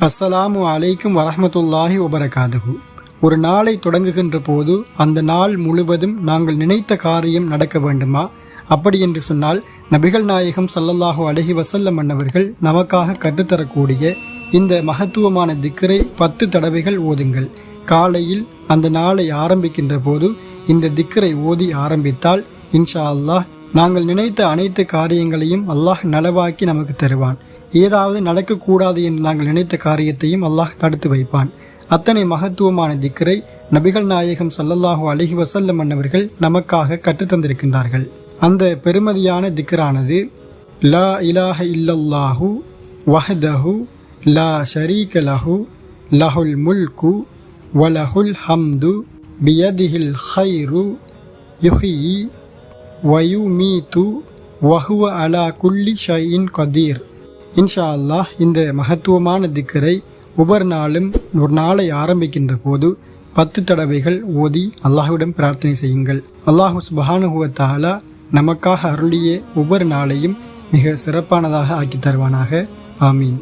அஸ்ஸலாமு அலைக்கும் வரஹ்மத்துல்லாஹி வபரகாதுகு ஒரு நாளை தொடங்குகின்ற போது அந்த நாள் முழுவதும் நாங்கள் நினைத்த காரியம் நடக்க வேண்டுமா? அப்படி என்று சொன்னால் நபிகள் நாயகம் சல்லல்லாஹு அலஹி வசல்லம் அன்னவர்கள் நமக்காக கற்றுத்தரக்கூடிய இந்த மகத்துவமான திக்கரை பத்து தடவைகள் ஓதுங்கள். காலையில் அந்த நாளை ஆரம்பிக்கின்ற போது இந்த திக்கரை ஓதி ஆரம்பித்தால் இன்ஷா அல்லாஹ் நாங்கள் நினைத்த அனைத்து காரியங்களையும் அல்லாஹ் நலவாக்கி நமக்கு தருவான். ஏதாவது நடக்கக்கூடாது என்று நாங்கள் நினைத்த காரியத்தையும் அல்லாஹ் தடுத்து வைப்பான். அத்தனை மகத்துவமான திக்கரை நபிகள் நாயகம் சல்லல்லாஹு அலைஹி வசல்லம் மன்னவர்கள் நமக்காக கற்றுத்தந்திருக்கின்றார்கள் அந்த பெருமதியான திக்கரானது லா இலாஹ இல்லல்லாஹு வஹதஹு லா ஷரீக லஹு லஹுல் முல்கு வலஹுல் ஹம்து பியதிஹில் ஹைரு யுஹி வயு மீ தூ வஹுவ அலா குல்லி ஷயின் கதீர். இன்ஷா அல்லாஹ் இந்த மகத்துவமான திக்கரை ஒவ்வொரு நாளும் ஒரு நாளை ஆரம்பிக்கின்ற போது பத்து தடவைகள் ஓதி அல்லாஹுவிடம் பிரார்த்தனை செய்யுங்கள். அல்லாஹு சுபஹானுஹுவ நமக்காக அருளிய ஒவ்வொரு நாளையும் மிக சிறப்பானதாக ஆக்கி தருவானாக. ஆமீன்.